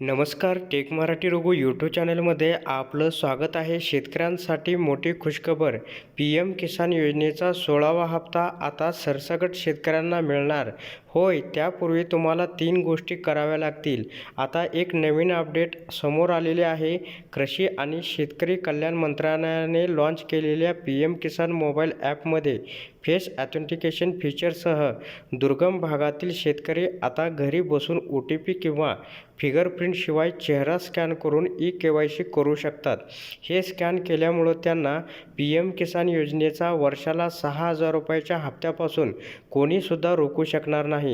नमस्कार take Marathi Raghu YouTube चॅनलमध्ये आपलं स्वागत आहे. शेतकऱ्यांसाठी मोठी खुशखबर. पी एम किसान योजनेचा सोळावा हप्ता आता सरसकट शेतकऱ्यांना मिळणार. होय त्यापूर्वी तुम्हाला तीन गोष्टी कराव्या लागतील. आता एक नवीन अपडेट समोर आलेले आहे. कृषी आणि शेतकरी कल्याण मंत्रालयाने लॉन्च केलेल्या पी एम किसान मोबाईल ॲपमध्ये फेस ॲथेंटिकेशन फीचरसह दुर्गम भागातील शेतकरी आता घरी बसून ओ टी पी किंवा फिंगरप्रिंटशिवाय चेहरा स्कॅन करून ई के वाय सी करू शकतात. हे स्कॅन केल्यामुळं त्यांना पी एम किसान योजनेचा वर्षाला सहा हजार रुपयाच्या हप्त्यापासून कोणीसुद्धा रोखू शकणार नाही.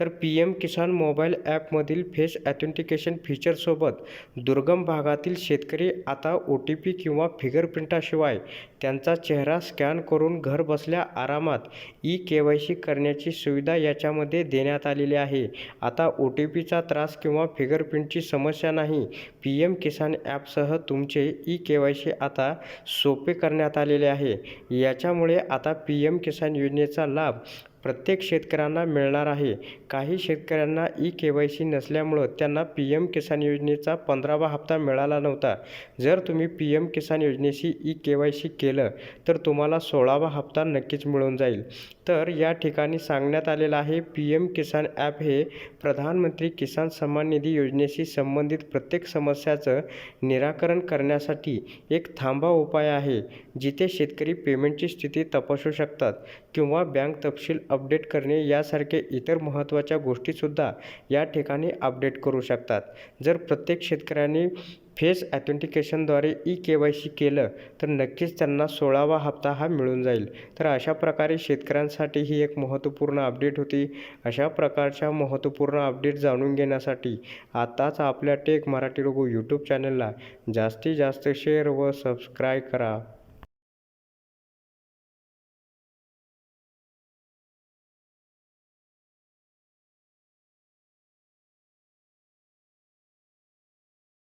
तर पी एम किसान मोबाईल ॲपमधील फेस ॲथेंटिकेशन फीचरसोबत दुर्गम भागातील शेतकरी आता ओ टी पी किंवा फिंगरप्रिंटाशिवाय त्यांचा चेहरा स्कॅन करून घर बसल्या आरामात ई के वाय सी करण्याची सुविधा याच्यामध्ये देण्यात आलेली आहे. आता ओ टी पीचा त्रास किंवा फिंगरप्रिंटची समस्या नाही. पी एम किसान ॲपसह तुमचे ई के वाय सी आता सोपे करण्यात आलेले आहे. याच्यामुळे आता पी एम किसान योजनेचा लाभ प्रत्येक शेतकऱ्यांना मिळणार आहे. काही शेतकऱ्यांना ई के वाय सी नसल्यामुळं त्यांना पी एम किसान योजनेचा पंधरावा हप्ता मिळाला नव्हता. जर तुम्ही पी एम किसान योजनेशी ई के वाय सी केलं तर तुम्हाला सोळावा हप्ता नक्कीच मिळून जाईल. तर या ठिकाणी सांगण्यात आलेलं आहे पी एम किसान ॲप हे प्रधानमंत्री किसान सन्मान निधी योजनेशी संबंधित प्रत्येक समस्याचं निराकरण करण्यासाठी एक थांबा उपाय आहे जिथे शेतकरी पेमेंटची स्थिती तपासू शकतात किंवा बँक तपशील अपडेट करणे यासारखे इतर महत्त्वाच्या गोष्टीसुद्धा या ठिकाणी अपडेट करू शकतात. जर प्रत्येक शेतकऱ्यांनी फेस ॲथेंटिकेशनद्वारे ई के वाय सी केलं तर नक्कीच त्यांना सोळावा हप्ता हा मिळून जाईल. तर अशा प्रकारे शेतकऱ्यांसाठी ही एक महत्त्वपूर्ण अपडेट होती. अशा प्रकारच्या महत्त्वपूर्ण अपडेट जाणून घेण्यासाठी आत्ताच आपल्या टेक मराठी रघु यूट्यूब चॅनलला जास्तीत जास्त शेअर व सबस्क्राईब करा.